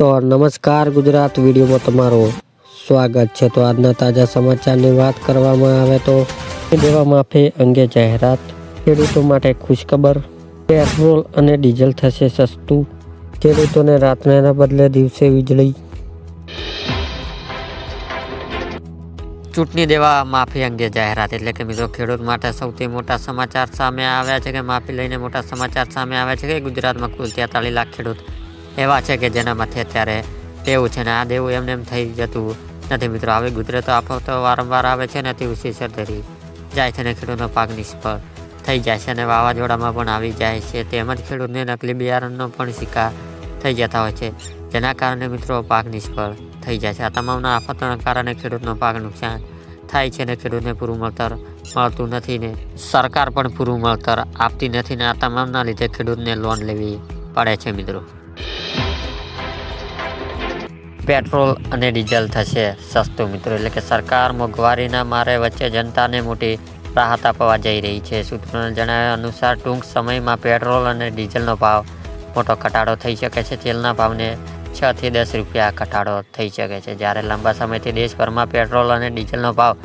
તો નમસ્કાર ગુજરાત વિડીયોમાં તમારું સ્વાગત છે. તો આજના તાજા સમાચારની વાત કરવામાં આવે તો દેવા માફી અંગે જાહેરાત. ખેડૂતો માટે ખુશખબર. પેટ્રોલ અને ડીઝલ થશે સસ્તું. ખેડૂતોને રાત્રેના બદલે દિવસે વીજળી. ચૂંટણી દેવા માફી અંગે જાહેરાત એટલે કે મિત્રો ખેડૂત માટે સૌથી મોટા સમાચાર સામે આવ્યા છે કે માફી લઈને મોટા સમાચાર સામે આવ્યા છે કે ગુજરાતમાં કુલ તેતાલીસ લાખ ખેડૂત એવા છે કે જેના માથે અત્યારે દેવું છે ને આ દેવું એમને એમ થઈ જતું નથી મિત્રો. આવી ગુજરાતો આફતો વારંવાર આવે છે ને તેવું ઉસી સરધરી જાય છે ને ખેડૂતનો પાક નિષ્ફળ થઈ જાય છે અને વાવાઝોડામાં પણ આવી જાય છે. તેમજ ખેડૂતને નકલી બિયારણનો પણ શિકાર થઈ જતા હોય છે. જેના કારણે મિત્રો પાક નિષ્ફળ થઈ જાય છે. આ તમામના આફતોના કારણે ખેડૂતનો પાક નુકસાન થાય છે ને ખેડૂતને પૂરું મળતર મળતું નથી ને સરકાર પણ પૂરું મળતર આપતી નથી ને આ તમામના લીધે ખેડૂતને લોન લેવી પડે છે મિત્રો. પેટ્રોલ અને ડીઝલ થશે. સસ્તું મિત્રો, એટલે કે સરકાર મોંઘવારીના મારે વચ્ચે જનતાને મોટી રાહત આપવા જઈ રહી છે. સૂત્રોના જણાવ્યા અનુસાર, ટૂંક સમયમાં પેટ્રોલ અને ડીઝલનો ભાવ મોટો ઘટાડો થઈ શકે છે. તેલના ભાવને છ થી દસ રૂપિયા ઘટાડો થઈ શકે છે. જ્યારે લાંબા સમયથી દેશભરમાં પેટ્રોલ અને ડીઝલનો ભાવ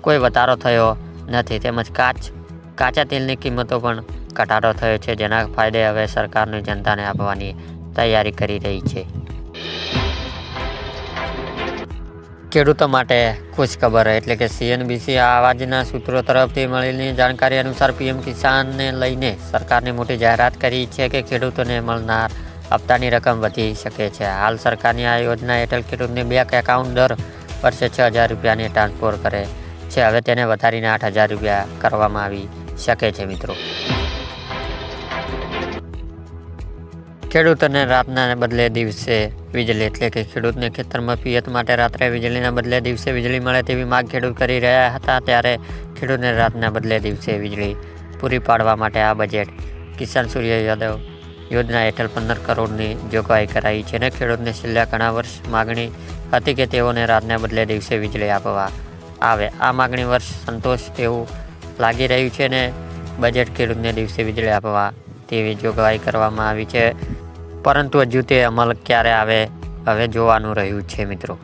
કોઈ વધારો થયો નથી, તેમજ કાચ, કાચા તેલની કિંમતો પણ ઘટાડો થયો છે. જેના ફાયદે હવે સરકારની જનતાને આપવાની તૈયારી કરી રહી છે. ખેડૂતો માટે ખુશખબર એટલે કે સીએનબીસી આવાજના સૂત્રો તરફથી મળેલી જાણકારી અનુસાર પીએમ કિસાનને લઈને સરકારની મોટી જાહેરાત કરી છે કે ખેડૂતોને મળનાર હપ્તાની રકમ વધી શકે છે. હાલ સરકારની આ યોજના હેઠળ ખેડૂતને બેંક એકાઉન્ટ દર વર્ષે છ હજાર રૂપિયાની ટ્રાન્સફર કરે છે. હવે તેને વધારીને આઠ હજાર રૂપિયા કરવામાં આવી શકે છે મિત્રો. ખેડૂતોને રાતના બદલે દિવસે વીજળી એટલે કે ખેડૂતને ખેતરમાં પિયત માટે રાત્રે વીજળીના બદલે દિવસે વીજળી મળે તેવી માંગ ખેડૂત કરી રહ્યા હતા ત્યારે ખેડૂતને રાતના બદલે દિવસે વીજળી પૂરી પાડવા માટે આ બજેટ કિસાન સૂર્ય યાદવ યોજના હેઠળ પંદર કરોડની જોગવાઈ કરાઈ છે અને ખેડૂતને છેલ્લા ઘણા વર્ષ માગણી હતી કે તેઓને રાતના બદલે દિવસે વીજળી આપવા આવે. આ માગણી વર્ષ સંતોષ તેવું લાગી રહ્યું છે ને બજેટ ખેડૂતને દિવસે વીજળી આપવા તેવી જોગવાઈ કરવામાં આવી છે. પરંતુ હજુ તે અમલ ક્યારે આવે હવે જોવાનું રહ્યું છે મિત્રો.